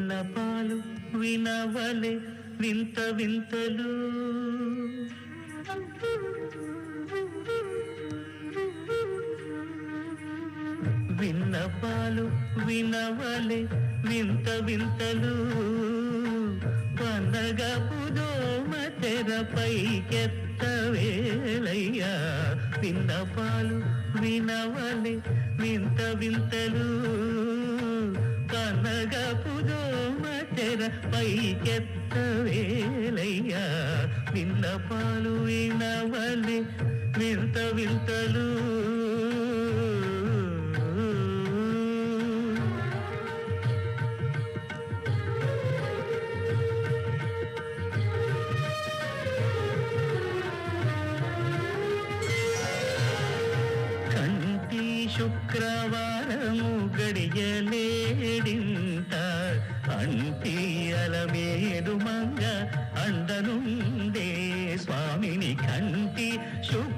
నపాలు వినవలే వింత వింతలు. విన్నపాలు వినవలే వింత వింతలు. పండగ పుదోమ తెరపైకెత్త వేలయ్యా. విన్నపాలు వినవలే వింత వింతలు. కనగ పుదో దోమ తెరపైకెత్త వేలయ్యా. విన్నపాలు వినవలే వింత వింతలు శుక్రవారము గడియలేడింత. అంటి అలమేడు మంగ అండనుండే స్వామిని కంటి శుక్ర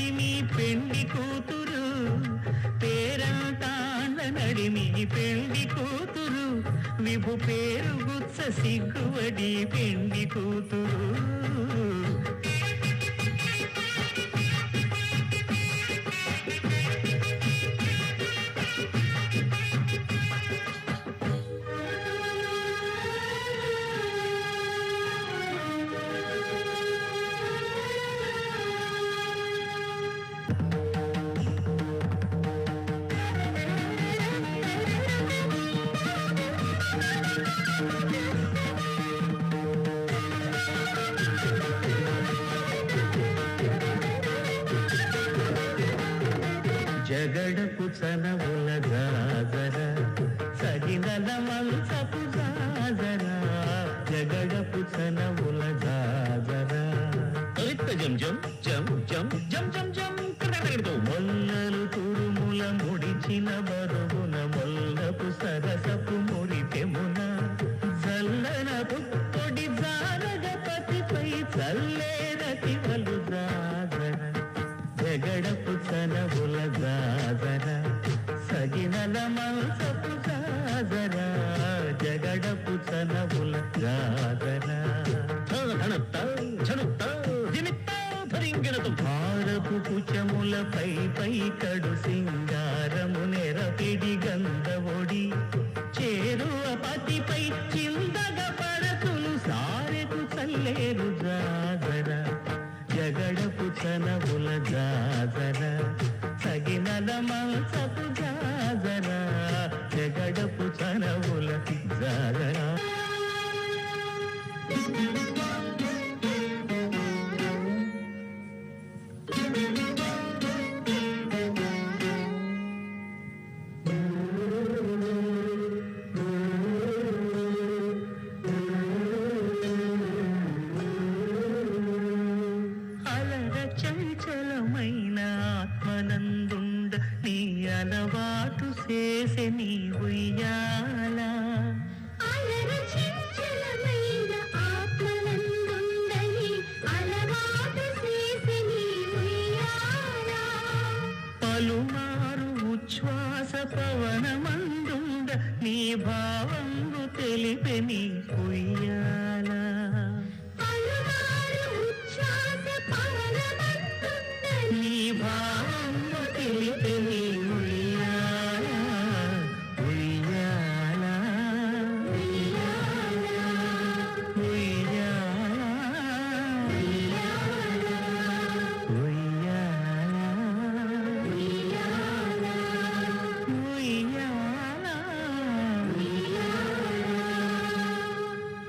నడిమి పెండి కూతురు. పేరంటాండ నడిమి పెండి కూతురు. విభు పేరు గుచ్చ సిగ్గువడి పెండి కూతురు. జగడపు చనవుల జాజర. సగినల మంచపు జాజర. జగడపు చనవుల జాజర జం జం జం జం జం జం జం కడగడగడతో మొల్లలు తురుముల ముడిచిన బరువున మొల్లపు సరసపు మురిపెమున జల్లన పుట్టొడి జారగపతిపై చల్ల జాజర జగడపు చనవుల జాజర భారపు కుచముల పై పై కడు సింగారము నెరపిడి గంధవొడి చేరువ పతిపై చిందగ పడతులు సారెకు జగడపు చనవుల జాజర అలర నీ ఉయ్యాల. పలుమారు ఉచ్ఛ్వాస పవనమందుండ నీ భావంగు తెలిపే నీ ఉయ్యాల